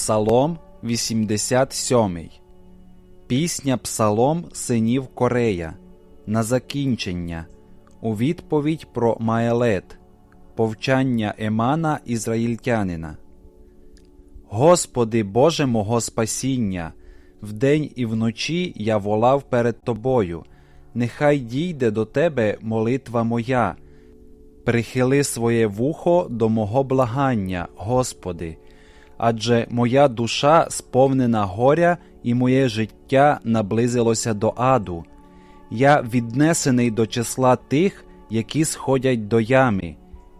Псалом 87. Пісня Псалом синів Корея. На закінчення. У відповідь про Маелет. Повчання Емана Ізраїльтянина. Господи Боже мого спасіння, вдень і вночі я волав перед Тобою. Нехай дійде до Тебе молитва моя. Прихили своє вухо до мого благання, Господи, адже моя душа сповнена горя, і моє життя наблизилося до аду. Я віднесений до числа тих, які сходять до ями.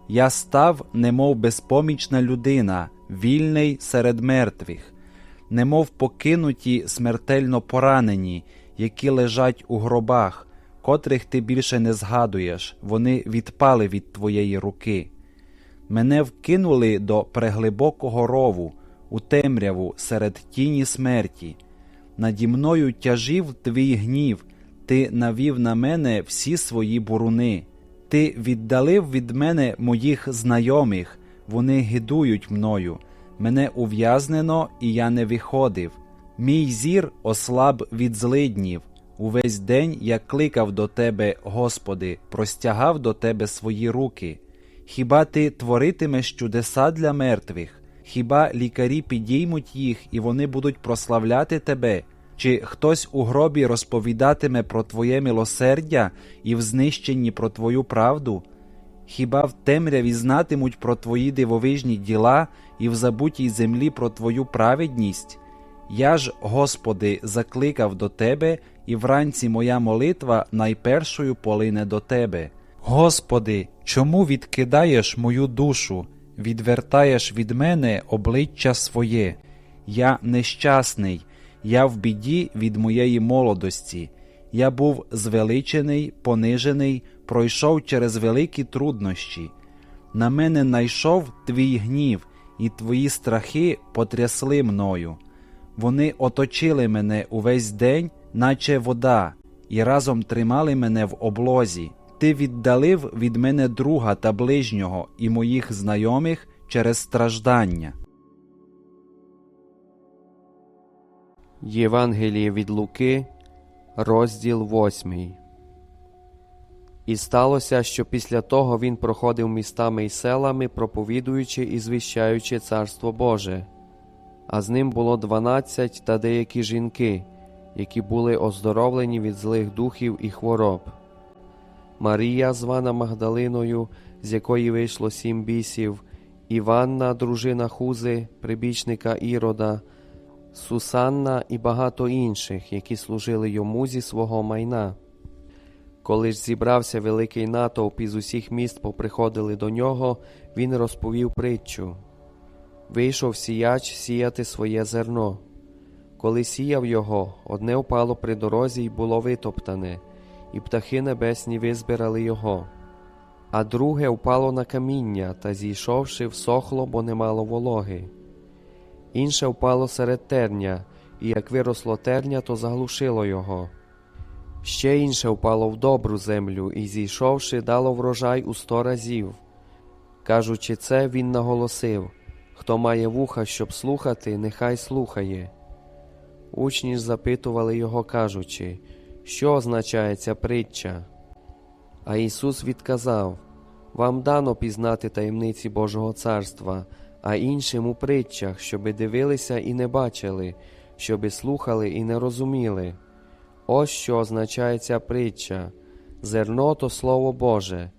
Я став, немов безпомічна людина, вільний серед мертвих, немов покинуті смертельно поранені, які лежать у гробах, котрих ти більше не згадуєш, вони відпали від твоєї руки. Мене вкинули до преглибокого рову, у темряву серед тіні смерті. Наді мною тяжів твій гнів, ти навів на мене всі свої буруни. Ти віддалив від мене моїх знайомих, вони гидують мною. Мене ув'язнено, і я не виходив. Мій зір ослаб від злиднів. Увесь день я кликав до Тебе, Господи, простягав до Тебе свої руки. Хіба ти творитимеш чудеса для мертвих? Хіба лікарі підіймуть їх і вони будуть прославляти Тебе? Чи хтось у гробі розповідатиме про Твоє милосердя і в знищенні про Твою правду? Хіба в темряві знатимуть про Твої дивовижні діла і в забутій землі про Твою праведність? Я ж, Господи, закликав до Тебе, і вранці моя молитва найпершою полине до Тебе. Господи, чому відкидаєш мою душу, відвертаєш від мене обличчя своє? Я нещасний, я в біді від моєї молодості. Я був звеличений, понижений, пройшов через великі труднощі. На мене найшов твій гнів, і твої страхи потрясли мною. Вони оточили мене увесь день, наче вода, і разом тримали мене в облозі. Ти віддалив від мене друга та ближнього і моїх знайомих через страждання. Євангеліє від Луки, розділ 8. І сталося, що після того він проходив містами і селами, проповідуючи і звіщаючи Царство Боже. А з ним було дванадцять та деякі жінки, які були оздоровлені від злих духів і хвороб. Марія, звана Магдалиною, з якої вийшло сім бісів, Іванна, дружина Хузи, прибічника Ірода, Сусанна і багато інших, які служили йому зі свого майна. Коли ж зібрався великий натовп із усіх міст поприходили до нього, він розповів притчу. Вийшов сіяч сіяти своє зерно. Коли сіяв його, одне впало при дорозі й було витоптане, і птахи небесні визбирали його, а друге впало на каміння та, зійшовши, всохло, бо не мало вологи. Інше впало серед терня, і як виросло терня, то заглушило його. Ще інше впало в добру землю і, зійшовши, дало врожай у сто разів. Кажучи це, він наголосив хто має вуха, щоб слухати, нехай слухає. Учні ж запитували його, кажучи, що означає ця притча. А Ісус відказав Вам дано пізнати таємниці Божого царства, а іншим у притчах, щоби дивилися і не бачили, щоби слухали і не розуміли. Ось що означає ця притча зерно то Слово Боже,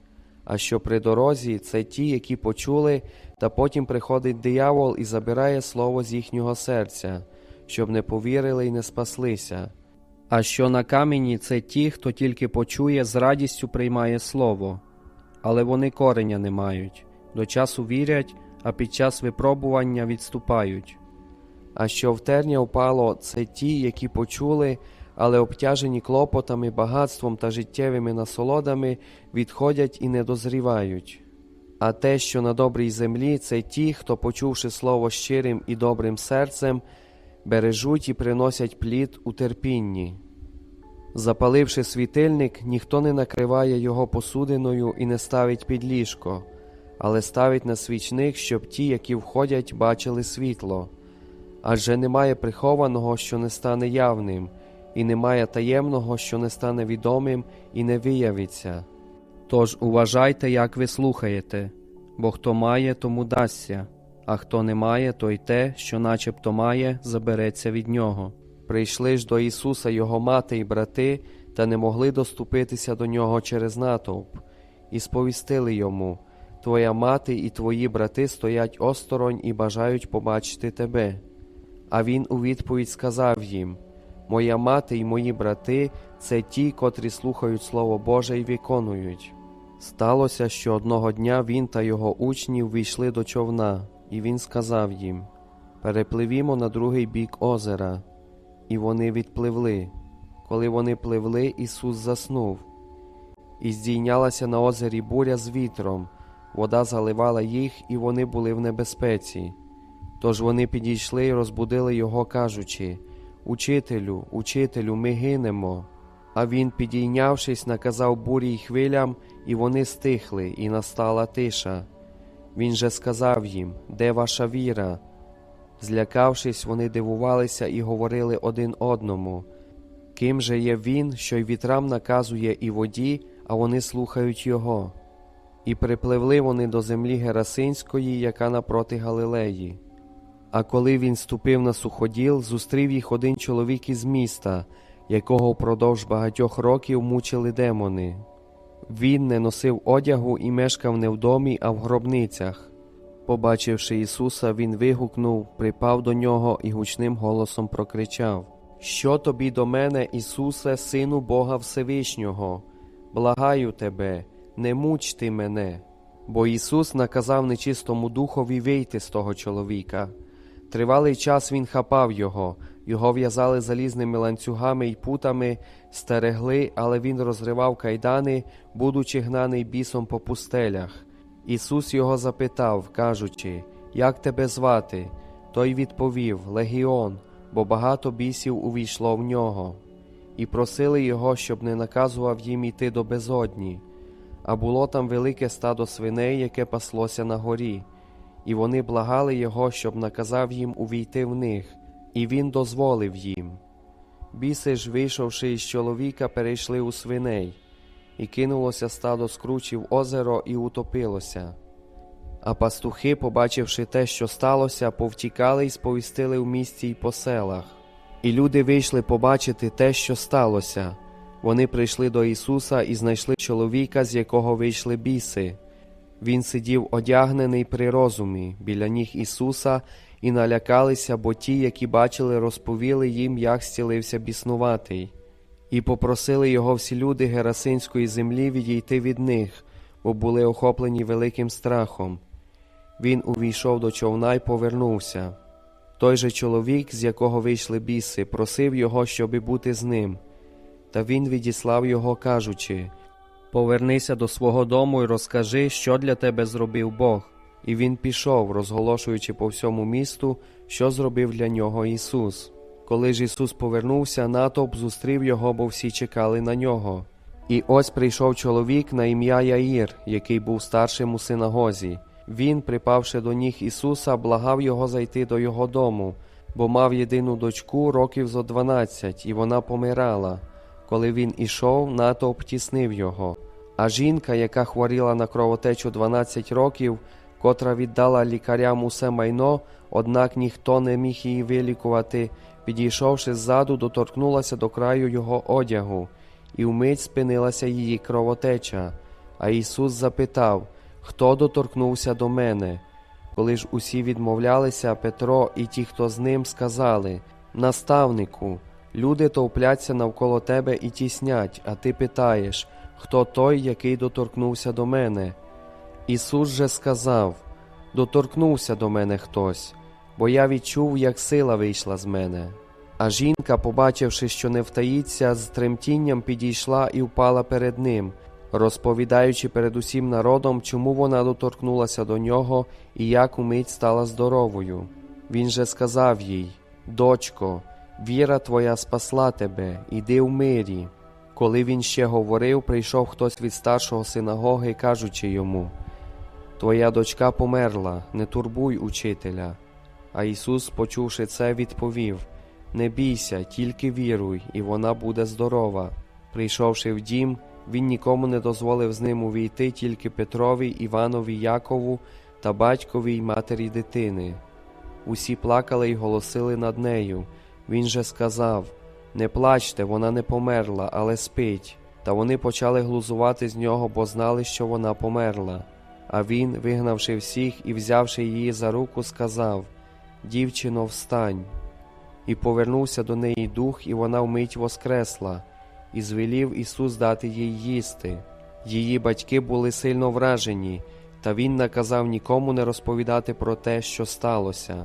а що при дорозі це ті, які почули, та потім приходить диявол і забирає слово з їхнього серця, щоб не повірили і не спаслися. А що на камені це ті, хто тільки почує, з радістю приймає слово, але вони кореня не мають, до часу вірять, а під час випробування відступають. А що в терня впало, це ті, які почули, але обтяжені клопотами, багатством та життєвими насолодами, відходять і не дозрівають. А те, що на добрій землі, це ті, хто, почувши слово щирим і добрим серцем, бережуть і приносять плід у терпінні. Запаливши світильник, ніхто не накриває його посудиною і не ставить під ліжко, але ставить на свічник, щоб ті, які входять, бачили світло. Адже немає прихованого, що не стане явним, і немає таємного, що не стане відомим і не виявиться. Тож уважайте, як ви слухаєте, бо хто має, тому дасться, а хто не має, то й те, що начебто має, забереться від нього. Прийшли ж до Ісуса його мати і брати, та не могли доступитися до нього через натовп, і сповістили йому Твоя мати і твої брати стоять осторонь і бажають побачити тебе. А він у відповідь сказав їм Моя мати і мої брати це ті, котрі слухають Слово Боже і виконують. Сталося, що одного дня він та його учні ввійшли до човна, і він сказав їм Перепливімо на другий бік озера. І вони відпливли. Коли вони пливли, Ісус заснув. І здійнялася на озері буря з вітром, вода заливала їх, і вони були в небезпеці. Тож вони підійшли і розбудили його, кажучи Учителю, учителю, ми гинемо. А він, підійнявшись, наказав бурі й хвилям, і вони стихли, і настала тиша. Він же сказав їм, де ваша віра? Злякавшись, вони дивувалися і говорили один одному. Ким же є він, що й вітрам наказує і воді, а вони слухають його? І припливли вони до землі Герасинської, яка напроти Галилеї. А коли він ступив на суходіл, зустрів їх один чоловік із міста, якого впродовж багатьох років мучили демони. Він не носив одягу і мешкав не в домі, а в гробницях. Побачивши Ісуса, він вигукнув, припав до нього і гучним голосом прокричав: Що тобі до мене, Ісусе, Сину Бога Всевишнього? Благаю тебе, не муч ти мене. Бо Ісус наказав нечистому духові вийти з того чоловіка. Тривалий час він хапав його, його в'язали залізними ланцюгами й путами, стерегли, але він розривав кайдани, будучи гнаний бісом по пустелях. Ісус його запитав, кажучи, Як тебе звати? Той відповів Легіон, бо багато бісів увійшло в нього, і просили його, щоб не наказував їм іти до безодні. А було там велике стадо свиней, яке паслося на горі, і вони благали його, щоб наказав їм увійти в них, і він дозволив їм. Біси ж, вийшовши із чоловіка, перейшли у свиней, і кинулося стадо скручі в озеро і утопилося. А пастухи, побачивши те, що сталося, повтікали й сповістили в місті й по селах. І люди вийшли побачити те, що сталося. Вони прийшли до Ісуса і знайшли чоловіка, з якого вийшли біси. Він сидів одягнений при розумі біля ніг Ісуса і налякалися, бо ті, які бачили, розповіли їм, як зцілився біснуватий, і попросили його всі люди Герасинської землі відійти від них, бо були охоплені великим страхом. Він увійшов до човна й повернувся. Той же чоловік, з якого вийшли біси, просив його, щоби бути з ним. Та він відіслав його, кажучи Повернися до свого дому і розкажи, що для тебе зробив Бог. І він пішов, розголошуючи по всьому місту, що зробив для нього Ісус. Коли ж Ісус повернувся, натовп зустрів його, бо всі чекали на нього. І ось прийшов чоловік на ім'я Яїр, який був старшим у синагозі. Він, припавши до ніг Ісуса, благав його зайти до його дому, бо мав єдину дочку років зо дванадцять, і вона помирала. Коли він ішов, натовп тіснив його. А жінка, яка хворіла на кровотечу 12 років, котра віддала лікарям усе майно, однак ніхто не міг її вилікувати, підійшовши ззаду, доторкнулася до краю його одягу, і вмить спинилася її кровотеча. А Ісус запитав, Хто доторкнувся до мене? Коли ж усі відмовлялися, Петро і ті, хто з ним, сказали Наставнику, люди товпляться навколо тебе і тіснять, а ти питаєш, хто той, який доторкнувся до мене? Ісус же сказав Доторкнувся до мене хтось, бо я відчув, як сила вийшла з мене. А жінка, побачивши, що не втаїться, з тремтінням підійшла і впала перед ним, розповідаючи перед усім народом, чому вона доторкнулася до нього і як умить стала здоровою. Він же сказав їй Дочко, віра твоя спасла тебе, іди в мирі. Коли він ще говорив, прийшов хтось від старшого синагоги, кажучи йому Твоя дочка померла, не турбуй учителя. А Ісус, почувши це, відповів: Не бійся, тільки віруй, і вона буде здорова. Прийшовши в дім, він нікому не дозволив з ним увійти тільки Петрові, Іванові, Якову та батькові й матері дитини. Усі плакали й голосили над нею. Він же сказав: Не плачте, вона не померла, але спить. Та вони почали глузувати з нього, бо знали, що вона померла. А він, вигнавши всіх і взявши її за руку, сказав: Дівчино, встань. І повернувся до неї дух, і вона вмить воскресла, і звелів Ісус дати їй їсти. Її батьки були сильно вражені, та він наказав нікому не розповідати про те, що сталося.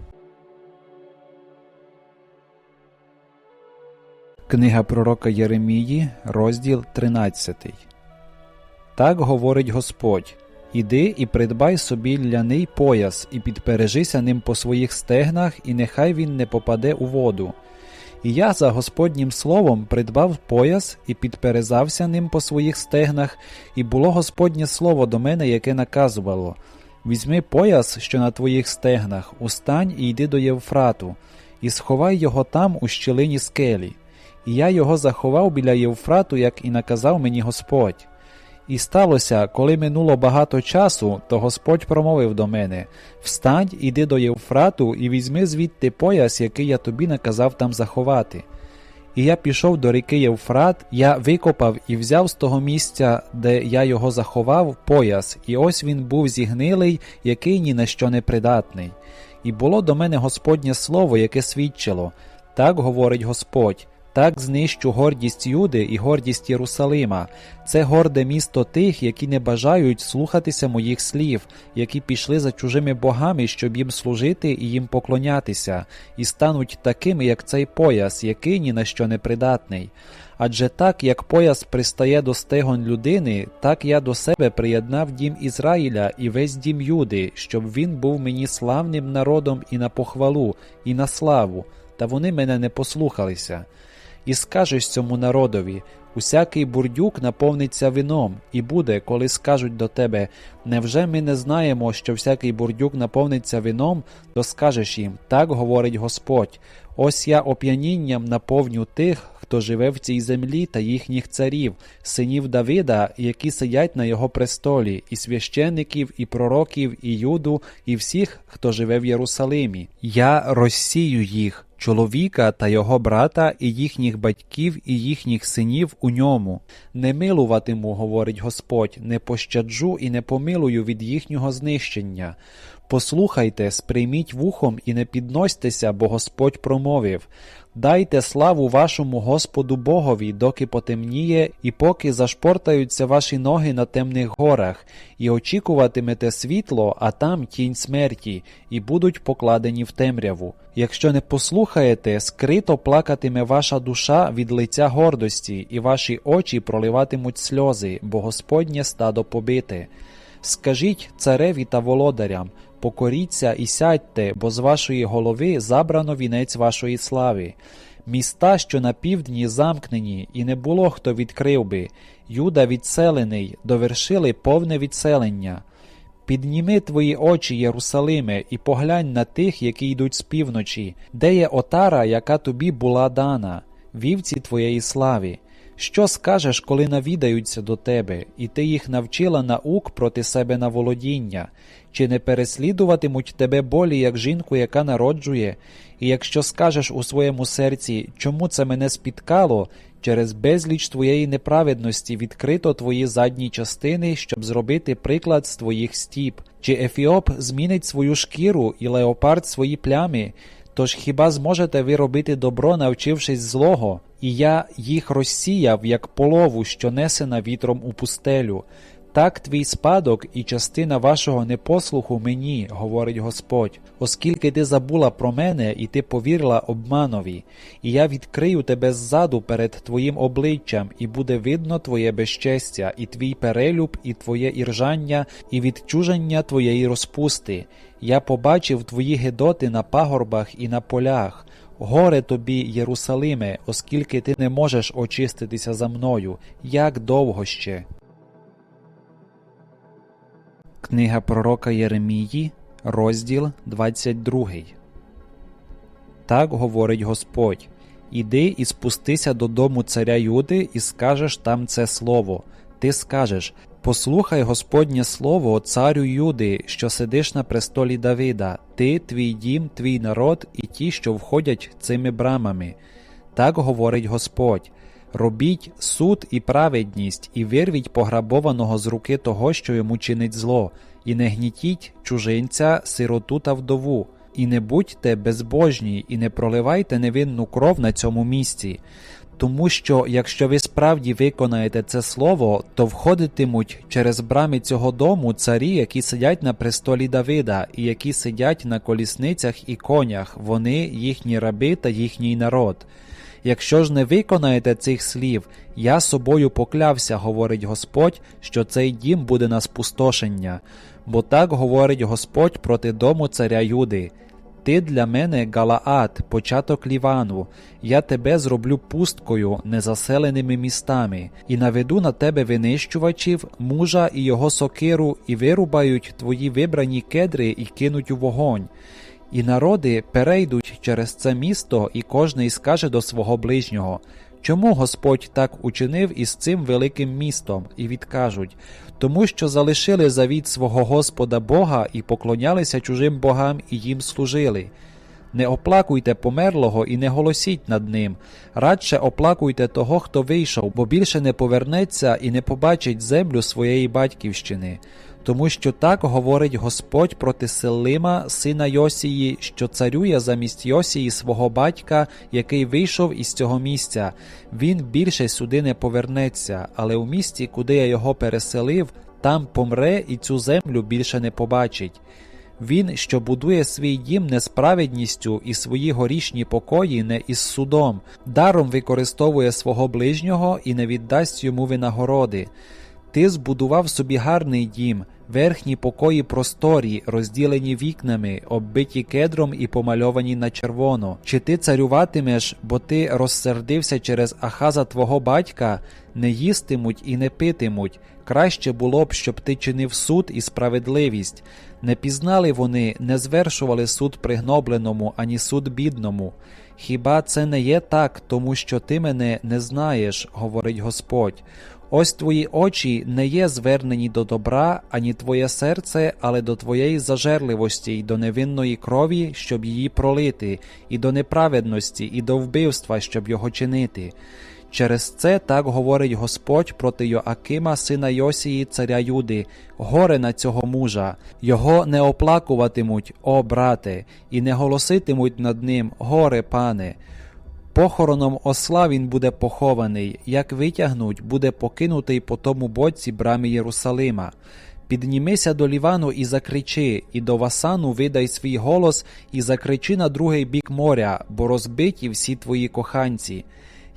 Книга пророка Єремії, розділ 13. Так говорить Господь: Іди і придбай собі ляний пояс, і підпережися ним по своїх стегнах, і нехай він не попаде у воду. І я за Господнім словом придбав пояс і підперезався ним по своїх стегнах, і було Господнє слово до мене, яке наказувало: Візьми пояс, що на твоїх стегнах, устань і йди до Євфрату, і сховай його там у щілині скелі. І я його заховав біля Євфрату, як і наказав мені Господь. І сталося, коли минуло багато часу, то Господь промовив до мене Встань, іди до Євфрату, і візьми звідти пояс, який я тобі наказав там заховати. І я пішов до ріки Євфрат, я викопав і взяв з того місця, де я його заховав, пояс, і ось він був зігнилий, який ні на що не придатний. І було до мене Господнє слово, яке свідчило так говорить Господь. Так знищу гордість Юди і гордість Єрусалима. Це горде місто тих, які не бажають слухатися моїх слів, які пішли за чужими богами, щоб їм служити і їм поклонятися, і стануть такими, як цей пояс, який ні на що не придатний. Адже так, як пояс пристає до стегон людини, так я до себе приєднав дім Ізраїля і весь дім Юди, щоб він був мені славним народом і на похвалу, і на славу, та вони мене не послухалися. І скажеш цьому народові усякий бурдюк наповниться вином, і буде, коли скажуть до тебе невже ми не знаємо, що всякий бурдюк наповниться вином, то скажеш їм так говорить Господь. Ось я оп'янінням наповню тих, хто живе в цій землі та їхніх царів, синів Давида, які сидять на його престолі, і священників, і пророків, і юду, і всіх, хто живе в Єрусалимі. Я розсію їх чоловіка та його брата, і їхніх батьків, і їхніх синів у ньому. Не милуватиму, говорить Господь, не пощаджу і не помилую від їхнього знищення. Послухайте, сприйміть вухом і не підносьтеся, бо Господь промовив. Дайте славу вашому Господу Богові, доки потемніє, і поки зашпортаються ваші ноги на темних горах, і очікуватимете світло, а там тінь смерті, і будуть покладені в темряву. Якщо не послухаєте, скрито плакатиме ваша душа від лиця гордості, і ваші очі проливатимуть сльози, бо Господнє стадо побите. Скажіть цареві та володарям, покоріться і сядьте, бо з вашої голови забрано вінець вашої слави. Міста, що на півдні замкнені, і не було хто відкрив би. Юда відселений, довершили повне відселення. Підніми твої очі, Єрусалиме, і поглянь на тих, які йдуть з півночі, де є отара, яка тобі була дана, вівці твоєї слави. Що скажеш, коли навідаються до тебе, і ти їх навчила наук проти себе на володіння? Чи не переслідуватимуть тебе болі, як жінку, яка народжує? І якщо скажеш у своєму серці, чому це мене спіткало, через безліч твоєї неправедності відкрито твої задні частини, щоб зробити приклад з твоїх стіп? Чи Ефіоп змінить свою шкіру і леопард свої плями? Тож хіба зможете ви робити добро, навчившись злого? І я їх розсіяв, як полову, що несена вітром у пустелю. Так твій спадок і частина вашого непослуху мені, говорить Господь, оскільки ти забула про мене і ти повірила обманові, і я відкрию тебе ззаду перед твоїм обличчям, і буде видно твоє безчестя, і твій перелюб, і твоє іржання, і відчуження твоєї розпусти. Я побачив твої гидоти на пагорбах і на полях. Горе тобі, Єрусалиме, оскільки ти не можеш очиститися за мною, як довго ще. Книга пророка Єремії, розділ 22. Так говорить Господь. Іди і спустися додому царя Юди, і скажеш там це слово. Ти скажеш: Послухай Господнє слово, царю Юди, що сидиш на престолі Давида, ти, твій дім, твій народ і ті, що входять цими брамами. Так говорить Господь. Робіть суд і праведність, і вирвіть пограбованого з руки того, що йому чинить зло, і не гнітіть чужинця, сироту та вдову, і не будьте безбожні, і не проливайте невинну кров на цьому місці. Тому що, якщо ви справді виконаєте це слово, то входитимуть через брами цього дому царі, які сидять на престолі Давида, і які сидять на колісницях і конях, вони, їхні раби та їхній народ. Якщо ж не виконаєте цих слів, я собою поклявся, говорить Господь, що цей дім буде на спустошення. Бо так говорить Господь проти дому царя Юди. Ти для мене Галаат, початок Лівану, я тебе зроблю пусткою, незаселеними містами, і наведу на тебе винищувачів, мужа і його сокиру, і вирубають твої вибрані кедри і кинуть у вогонь. І народи перейдуть через це місто, і кожний скаже до свого ближнього. Чому Господь так учинив із цим великим містом, і відкажуть тому, що залишили завіт свого Господа Бога і поклонялися чужим богам і їм служили. Не оплакуйте померлого і не голосіть над ним, радше оплакуйте того, хто вийшов, бо більше не повернеться і не побачить землю своєї батьківщини. Тому що так говорить Господь проти Селима, сина Йосії, що царює замість Йосії свого батька, який вийшов із цього місця. Він більше сюди не повернеться, але у місті, куди я його переселив, там помре і цю землю більше не побачить. Він, що будує свій дім несправедністю і свої горішні покої не із судом, даром використовує свого ближнього і не віддасть йому винагороди. Ти збудував собі гарний дім, верхні покої просторі, розділені вікнами, оббиті кедром і помальовані на червоно. Чи ти царюватимеш, бо ти розсердився через Ахаза твого батька, не їстимуть і не питимуть. Краще було б, щоб ти чинив суд і справедливість. Не пізнали вони, не звершували суд пригнобленому, ані суд бідному. Хіба це не є так, тому що ти мене не знаєш, говорить Господь. Ось твої очі не є звернені до добра, ані твоє серце, але до твоєї зажерливості й до невинної крові, щоб її пролити, і до неправедності, і до вбивства, щоб його чинити. Через це так говорить Господь проти Йоакима, сина Йосії, царя Юди, горе на цього мужа, його не оплакуватимуть, о брате, і не голоситимуть над ним, горе, пане. Похороном осла він буде похований, як витягнуть, буде покинутий по тому боці брами Єрусалима. Піднімися до Лівану і закричи, і до Васану видай свій голос, і закричи на другий бік моря, бо розбиті всі твої коханці.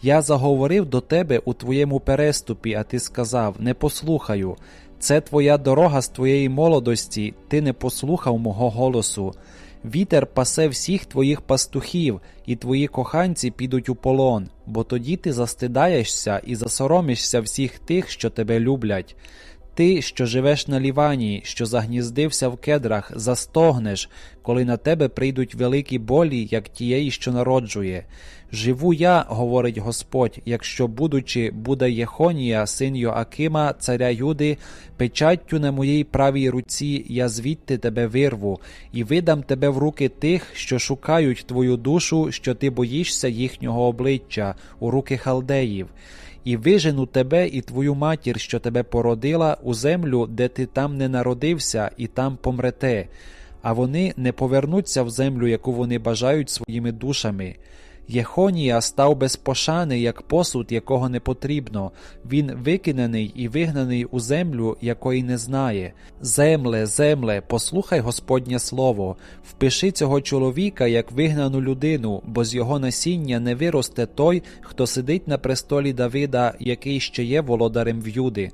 Я заговорив до тебе у твоєму переступі, а ти сказав: Не послухаю. Це твоя дорога з твоєї молодості, ти не послухав мого голосу. Вітер пасе всіх твоїх пастухів, і твої коханці підуть у полон, бо тоді ти застидаєшся і засоромишся всіх тих, що тебе люблять. Ти, що живеш на лівані, що загніздився в кедрах, застогнеш, коли на тебе прийдуть великі болі, як тієї, що народжує. Живу я, говорить Господь, якщо, будучи, буде Єхонія, син Йоакима, царя Юди, печаттю на моїй правій руці я звідти тебе вирву, і видам тебе в руки тих, що шукають твою душу, що ти боїшся їхнього обличчя, у руки халдеїв і вижену тебе і твою матір, що тебе породила, у землю, де ти там не народився, і там помрете, а вони не повернуться в землю, яку вони бажають своїми душами. Єхонія став без пошани, як посуд, якого не потрібно, він викинений і вигнаний у землю, якої не знає. Земле, земле, послухай Господнє слово, впиши цього чоловіка як вигнану людину, бо з його насіння не виросте той, хто сидить на престолі Давида, який ще є володарем в Юди.